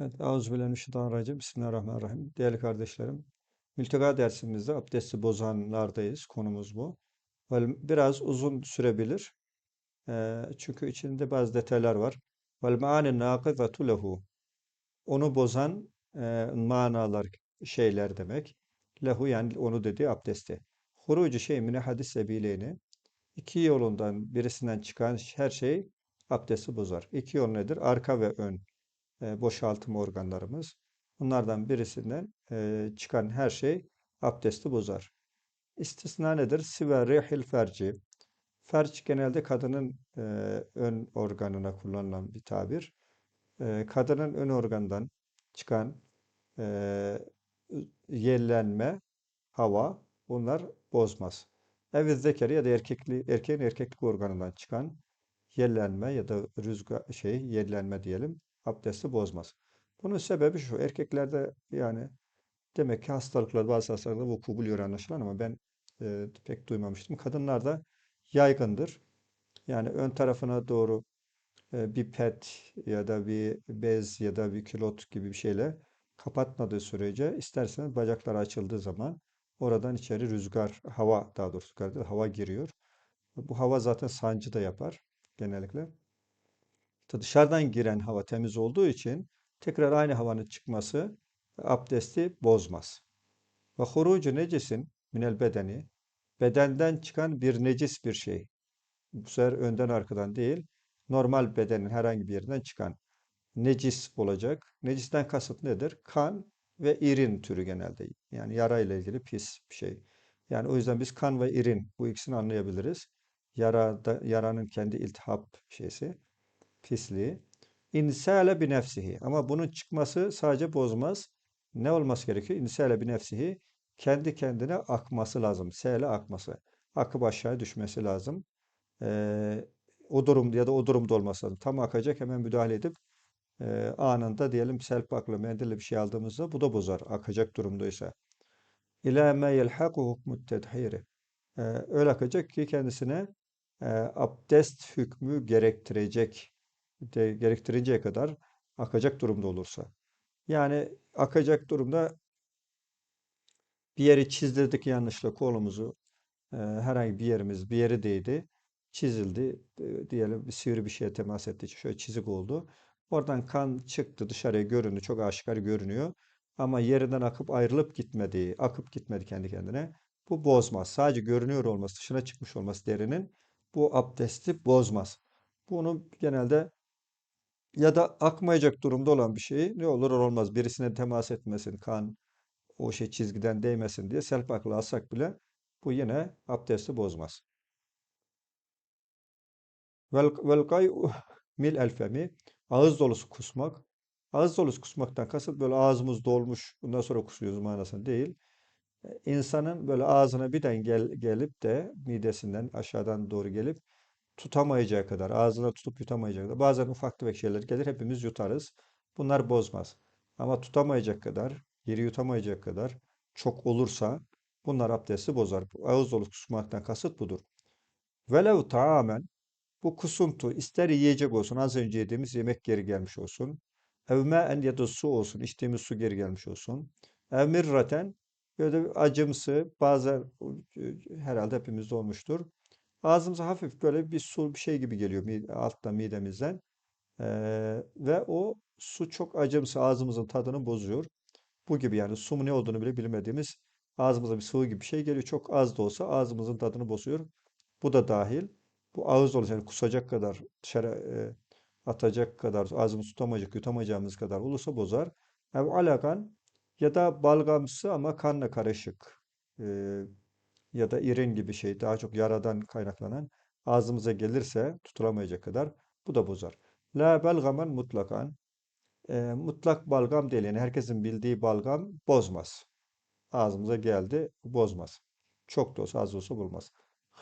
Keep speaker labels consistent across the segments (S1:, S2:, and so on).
S1: Evet, Euzubillahimineşşeytanirracim. Bismillahirrahmanirrahim. Değerli kardeşlerim, mülteka dersimizde abdesti bozanlardayız. Konumuz bu. Biraz uzun sürebilir. Ee, çünkü içinde bazı detaylar var. Vel maani nakizetu lehu. Onu bozan e, manalar, şeyler demek. Lehu yani onu dediği abdesti. Hurucu şey mine hadis sebileyni. İki yolundan birisinden çıkan her şey abdesti bozar. İki yol nedir? Arka ve ön boşaltım organlarımız. Bunlardan birisinden çıkan her şey abdesti bozar. İstisna nedir? Sive rihil ferci. Ferç genelde kadının ön organına kullanılan bir tabir. Kadının ön organdan çıkan yellenme, hava bunlar bozmaz. Evet zekeri ya da erkekli, erkeğin erkeklik organından çıkan yellenme ya da rüzgar şey yellenme diyelim abdesti bozmaz. Bunun sebebi şu erkeklerde yani demek ki hastalıklar bazı hastalıklar vuku buluyor anlaşılan ama ben e, pek duymamıştım. Kadınlarda yaygındır. Yani ön tarafına doğru e, bir pet ya da bir bez ya da bir külot gibi bir şeyle kapatmadığı sürece isterseniz bacaklar açıldığı zaman oradan içeri rüzgar, hava daha doğrusu hava giriyor. Bu hava zaten sancı da yapar genellikle. İşte dışarıdan giren hava temiz olduğu için tekrar aynı havanın çıkması abdesti bozmaz. Ve hurucu necisin minel bedeni bedenden çıkan bir necis bir şey. Bu sefer önden arkadan değil, normal bedenin herhangi bir yerinden çıkan necis olacak. Necisten kasıt nedir? Kan ve irin türü genelde. Yani yara ile ilgili pis bir şey. Yani o yüzden biz kan ve irin bu ikisini anlayabiliriz. Yarada, yaranın kendi iltihap şeysi, pisliği. İnsale bi nefsihi. Ama bunun çıkması sadece bozmaz. Ne olması gerekiyor? İnsale bi nefsihi. Kendi kendine akması lazım. Sele akması. Akıp aşağı düşmesi lazım. Ee, o durumda ya da o durumda olması lazım. Tam akacak hemen müdahale edip e, anında diyelim selpakla mendille bir şey aldığımızda bu da bozar. Akacak durumdaysa. İlâ me yelhaku hukmut tedhiri. Ee, öyle akacak ki kendisine e, abdest hükmü gerektirecek de gerektirinceye kadar akacak durumda olursa. Yani akacak durumda bir yeri çizdirdik yanlışla kolumuzu e, herhangi bir yerimiz bir yeri değdi çizildi e, diyelim bir sivri bir şeye temas için şöyle çizik oldu. Oradan kan çıktı dışarıya göründü çok aşikar görünüyor ama yerinden akıp ayrılıp gitmedi akıp gitmedi kendi kendine. Bu bozmaz. Sadece görünüyor olması dışına çıkmış olması derinin bu abdesti bozmaz. Bunu genelde ya da akmayacak durumda olan bir şeyi ne olur olmaz birisine temas etmesin, kan o şey çizgiden değmesin diye selpakla alsak bile bu yine abdesti bozmaz. Vel, vel gay'u mil elfemi ağız dolusu kusmak. Ağız dolusu kusmaktan kasıt böyle ağzımız dolmuş bundan sonra kusuyoruz manasında değil. İnsanın böyle ağzına birden gel, gelip de midesinden aşağıdan doğru gelip tutamayacağı kadar, ağzına tutup yutamayacağı kadar. Bazen ufak tefek şeyler gelir, hepimiz yutarız. Bunlar bozmaz. Ama tutamayacak kadar, yeri yutamayacak kadar çok olursa bunlar abdesti bozar. Ağız dolu kusmaktan kasıt budur. Velev tamamen bu kusuntu ister yiyecek olsun, az önce yediğimiz yemek geri gelmiş olsun. Ev en ya da su olsun, içtiğimiz su geri gelmiş olsun. Ev mirraten böyle bir acımsı, bazen herhalde hepimizde olmuştur. Ağzımıza hafif böyle bir su bir şey gibi geliyor altta midemizden. Ee, ve o su çok acımsı ağzımızın tadını bozuyor. Bu gibi yani su mu ne olduğunu bile bilmediğimiz ağzımıza bir sıvı gibi bir şey geliyor. Çok az da olsa ağzımızın tadını bozuyor. Bu da dahil. Bu ağız olacak yani kusacak kadar dışarı e, atacak kadar ağzımız tutamayacak yutamayacağımız kadar olursa bozar. Yani alakan ya da balgamsı ama kanla karışık. Ee, ya da irin gibi şey daha çok yaradan kaynaklanan ağzımıza gelirse tutulamayacak kadar bu da bozar. La belgaman mutlakan e, mutlak balgam değil yani herkesin bildiği balgam bozmaz. Ağzımıza geldi bozmaz. Çok da olsa az olsa bulmaz.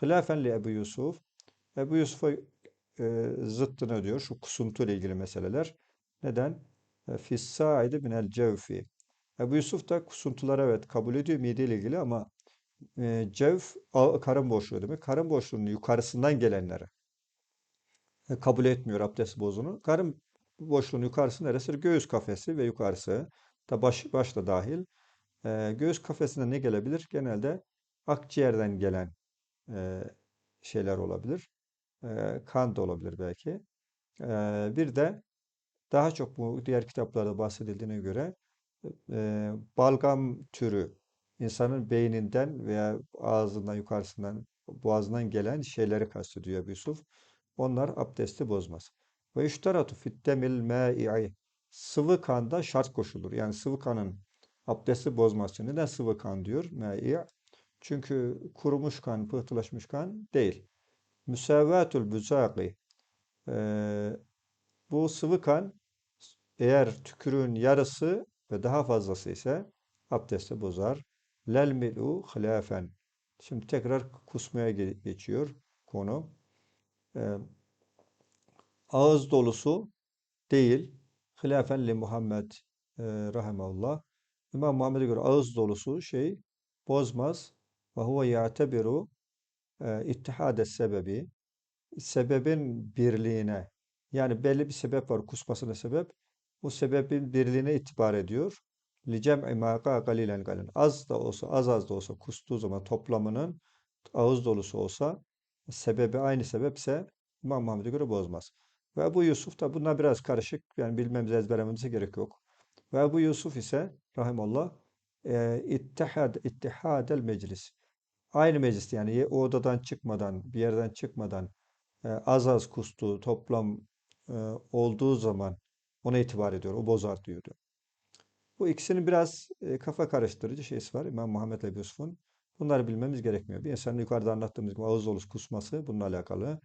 S1: Hilafen li Ebu Yusuf Ebu Yusuf'a e, zıttını diyor şu kusuntu ile ilgili meseleler. Neden? E, Fissâide minel cevfi. Ebu Yusuf da kusuntuları evet kabul ediyor mide ile ilgili ama e, cevf karın boşluğu demek. Karın boşluğunun yukarısından gelenleri e, kabul etmiyor abdest bozunu. Karın boşluğun yukarısı neresi? Göğüs kafesi ve yukarısı da baş, baş da dahil. Ee, göğüs kafesine ne gelebilir? Genelde akciğerden gelen e, şeyler olabilir. Ee, kan da olabilir belki. Ee, bir de daha çok bu diğer kitaplarda bahsedildiğine göre e, balgam türü insanın beyninden veya ağzından yukarısından boğazından gelen şeyleri kastediyor Ebu Yusuf. Onlar abdesti bozmaz. Ve iştaratu fiddemil ma'i sıvı kanda şart koşulur. Yani sıvı kanın abdesti bozmaz için. Neden sıvı kan diyor ma'i? Çünkü kurumuş kan, pıhtılaşmış kan değil. Müsevvatul büzâki ee, bu sıvı kan eğer tükürüğün yarısı ve daha fazlası ise abdesti bozar. Lel mil'u hilafen. Şimdi tekrar kusmaya ge- geçiyor konu. Ee, ağız dolusu değil. Hilafen li Muhammed e, rahimeullah. İmam Muhammed'e göre ağız dolusu şey bozmaz. Ve huve ya'tebiru e, ittihade sebebi. Sebebin birliğine yani belli bir sebep var kusmasına sebep. Bu sebebin birliğine itibar ediyor. Licem'i ma galilen galen. Az da olsa, az az da olsa kustuğu zaman toplamının ağız dolusu olsa sebebi aynı sebepse İmam Muhammed'e göre bozmaz. Ve bu Yusuf da bunlar biraz karışık. Yani bilmemize ezberlememize gerek yok. Ve bu Yusuf ise rahimallah e, ittihad, ittihadel meclis. Aynı meclis yani o odadan çıkmadan, bir yerden çıkmadan e, az az kustuğu toplam e, olduğu zaman ona itibar ediyor. O bozar diyordu. Bu ikisinin biraz e, kafa karıştırıcı şeysi var. İmam Muhammed ile Yusuf'un. Bunları bilmemiz gerekmiyor. Bir insanın yukarıda anlattığımız gibi ağız dolusu kusması bununla alakalı.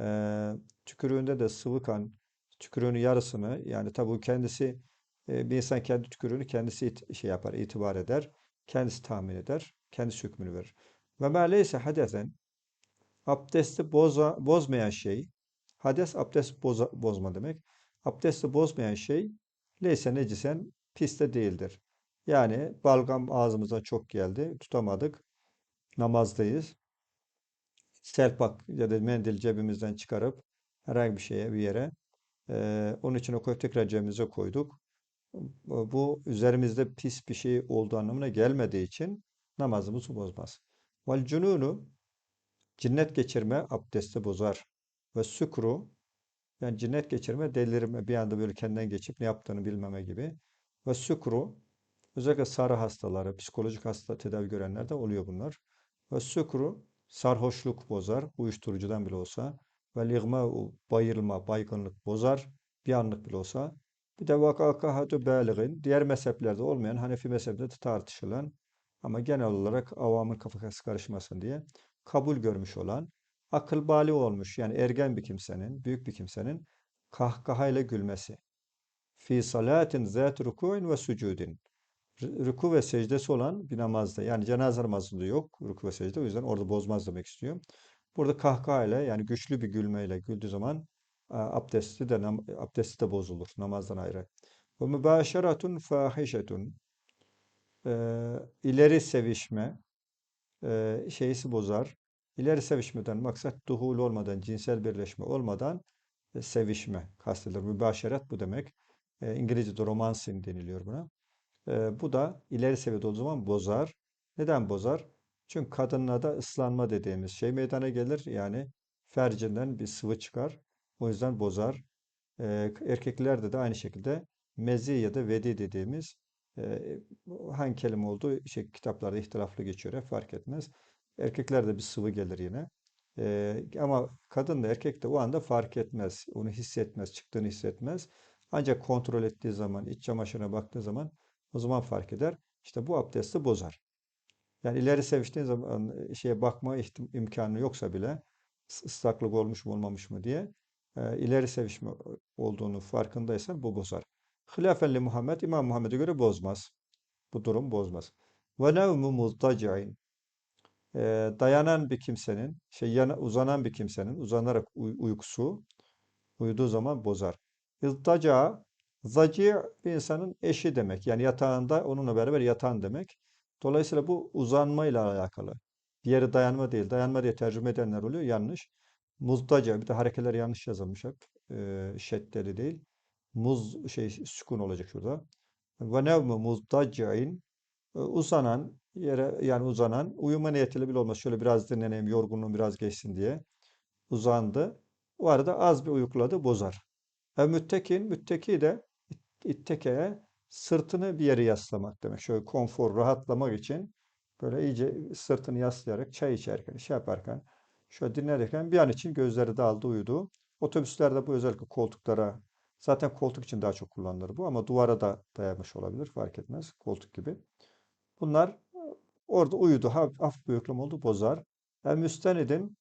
S1: E, tükürüğünde de sıvı kan, tükürüğünün yarısını yani tabi kendisi e, bir insan kendi tükürüğünü kendisi it- şey yapar, itibar eder. Kendisi tahmin eder. Kendisi hükmünü verir. Ve ma leyse hadesen abdesti boza, bozmayan şey hades abdest boza- bozma demek. Abdesti bozmayan şey leyse necisen pis de değildir. Yani balgam ağzımıza çok geldi. Tutamadık. Namazdayız. Selpak ya da mendil cebimizden çıkarıp herhangi bir şeye bir yere eee, onun içine koyup tekrar cebimize koyduk. Bu üzerimizde pis bir şey olduğu anlamına gelmediği için namazımızı bozmaz. Vel cununu cinnet geçirme abdesti bozar. Ve sükru yani cinnet geçirme delirme bir anda böyle kendinden geçip ne yaptığını bilmeme gibi. Ve sükru özellikle sarı hastaları, psikolojik hasta tedavi görenlerde oluyor bunlar. Ve sükru sarhoşluk bozar, uyuşturucudan bile olsa. Ve ligma'u bayılma, baygınlık bozar, bir anlık bile olsa. Bir de vakakahatu bâligin, diğer mezheplerde olmayan, Hanefi mezhebinde de tartışılan ama genel olarak avamın kafası karışmasın diye kabul görmüş olan, akıl bali olmuş yani ergen bir kimsenin, büyük bir kimsenin kahkahayla gülmesi. Fi salatin zat ruku'in ve sucudin. Ruku ve secdesi olan bir namazda. Yani cenaze namazında yok ruku ve secde. O yüzden orada bozmaz demek istiyor. Burada kahkahayla yani güçlü bir gülmeyle güldüğü zaman abdesti de abdesti de bozulur namazdan ayrı. Ve mübaşeratun fahişetun. İleri sevişme e, şeysi bozar. İleri sevişmeden maksat duhul olmadan, cinsel birleşme olmadan e, sevişme kastedilir. Mübaşeret bu demek. İngilizce'de romancing deniliyor buna. Bu da ileri seviyede olduğu zaman bozar. Neden bozar? Çünkü kadınlarda ıslanma dediğimiz şey meydana gelir. Yani fercinden bir sıvı çıkar. O yüzden bozar. Erkeklerde de aynı şekilde mezi ya da vedi dediğimiz hangi kelime olduğu şey, kitaplarda ihtilaflı geçiyor. hep fark etmez. Erkeklerde bir sıvı gelir yine. Ama kadın da erkek de o anda fark etmez. Onu hissetmez, çıktığını hissetmez. Ancak kontrol ettiği zaman, iç çamaşırına baktığı zaman o zaman fark eder. İşte bu abdesti bozar. Yani ileri seviştiğin zaman e, şeye bakma imkanı yoksa bile ıs- ıslaklık olmuş mu olmamış mı diye e, ileri sevişme olduğunu farkındaysan bu bozar. Hilafen li Muhammed İmam Muhammed'e göre bozmaz. Bu durum bozmaz. Ve nevmu muzdaci'in e, dayanan bir kimsenin, şey yana, uzanan bir kimsenin uzanarak uy- uykusu uyuduğu zaman bozar. İzdaca, zaci bir insanın eşi demek. Yani yatağında onunla beraber yatan demek. Dolayısıyla bu uzanmayla alakalı. Diğeri dayanma değil. Dayanma diye tercüme edenler oluyor. Yanlış. Muzdaca. Bir de harekeler yanlış yazılmış hep. Ee, şeddeli değil. muz şey sükun olacak şurada. Ve nevmu muzdaccain e, uzanan yere yani uzanan uyuma niyetiyle bile olmaz. Şöyle biraz dinleneyim yorgunluğum biraz geçsin diye uzandı. O arada az bir uyukladı bozar. E müttekin mütteki de ittekeye sırtını bir yere yaslamak demek. Şöyle konfor rahatlamak için böyle iyice sırtını yaslayarak çay içerken şey yaparken şöyle dinlerken bir an için gözleri daldı uyudu. Otobüslerde bu özellikle koltuklara zaten koltuk için daha çok kullanılır bu ama duvara da dayamış olabilir fark etmez koltuk gibi. Bunlar orada uyudu. Hafif, bir uyuklama oldu bozar. El müstenidin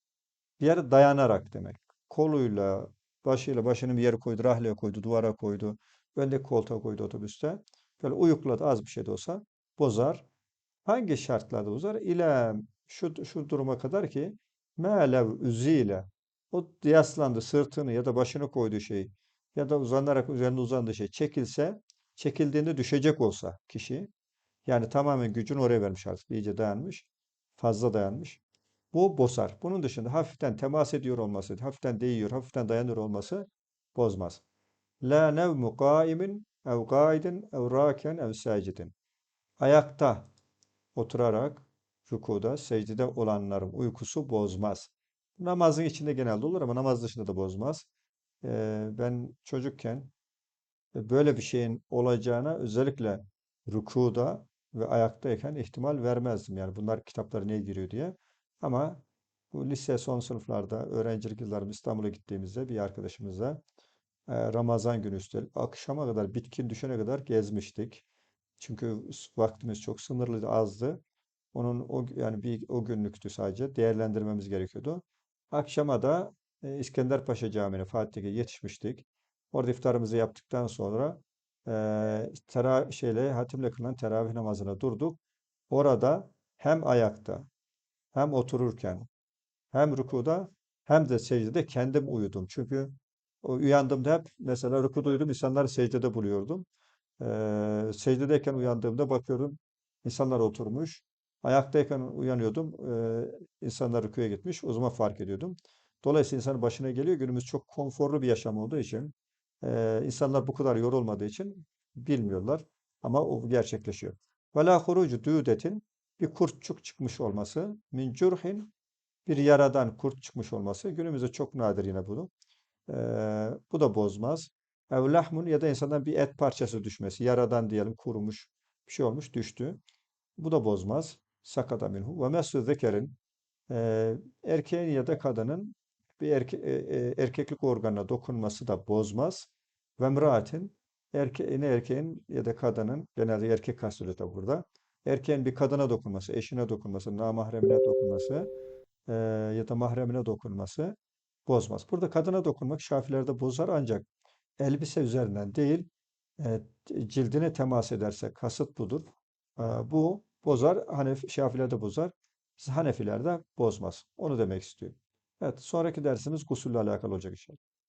S1: bir yere dayanarak demek. Koluyla, başıyla başını bir yere koydu, rahleye koydu, duvara koydu. Öndeki koltuğa koydu otobüste. Böyle uyukladı az bir şey de olsa bozar. Hangi şartlarda bozar? İle şu, şu duruma kadar ki me'lev üzile o yaslandı sırtını ya da başını koyduğu şey ya da uzanarak üzerinde uzandığı şey çekilse çekildiğinde düşecek olsa kişi yani tamamen gücünü oraya vermiş artık iyice dayanmış fazla dayanmış bu bozar. Bunun dışında hafiften temas ediyor olması, hafiften değiyor, hafiften dayanıyor olması bozmaz. La nevmu qaimin ev qaidin ev raken ev sacidin. Ayakta oturarak rükuda, secdede olanların uykusu bozmaz. Namazın içinde genelde olur ama namaz dışında da bozmaz. Ben çocukken e, böyle bir şeyin olacağına özellikle rükuda ve ayaktayken ihtimal vermezdim. Yani bunlar kitaplara niye giriyor diye. Ama bu lise son sınıflarda öğrencilik yıllarım İstanbul'a gittiğimizde bir arkadaşımızla e, Ramazan günü üstelik akşama kadar bitkin düşene kadar gezmiştik. Çünkü vaktimiz çok sınırlıydı, azdı. Onun o yani bir o günlüktü sadece değerlendirmemiz gerekiyordu. Akşama da e, İskenderpaşa Camii'ne Fatih'e yetişmiştik. Orada iftarımızı yaptıktan sonra e, tera şeyle hatimle kılınan teravih namazına durduk. Orada hem ayakta hem otururken hem rükuda hem de secdede kendim uyudum. Çünkü uyandığımda hep mesela rükuda uyudum, insanları secdede buluyordum. Ee, secdedeyken uyandığımda bakıyorum insanlar oturmuş. Ayaktayken uyanıyordum. Ee, insanlar rüküye gitmiş. O zaman fark ediyordum. Dolayısıyla insanın başına geliyor. Günümüz çok konforlu bir yaşam olduğu için e, insanlar bu kadar yorulmadığı için bilmiyorlar. Ama o gerçekleşiyor. Ve la hurucu düdetin bir kurtçuk çıkmış olması, min curhin bir yaradan kurt çıkmış olması günümüzde çok nadir yine bunu. Ee, bu da bozmaz. Ev lahmun ya da insandan bir et parçası düşmesi, yaradan diyelim kurumuş bir şey olmuş düştü. Bu da bozmaz. Sakada minhu. Ve mesü zekerin erkeğin ya da kadının bir erke, e, e, erkeklik organına dokunması da bozmaz. Ve mraatin erkeğin, erkeğin ya da kadının genelde erkek kastediyor tabi burada erkeğin bir kadına dokunması, eşine dokunması, namahremine dokunması e, ya da mahremine dokunması bozmaz. Burada kadına dokunmak Şafilerde bozar ancak elbise üzerinden değil e, cildine temas ederse kasıt budur. E, bu bozar. Hanef, Şafilerde bozar. Hanefilerde bozmaz. Onu demek istiyor. Evet, sonraki dersimiz gusulle alakalı olacak inşallah.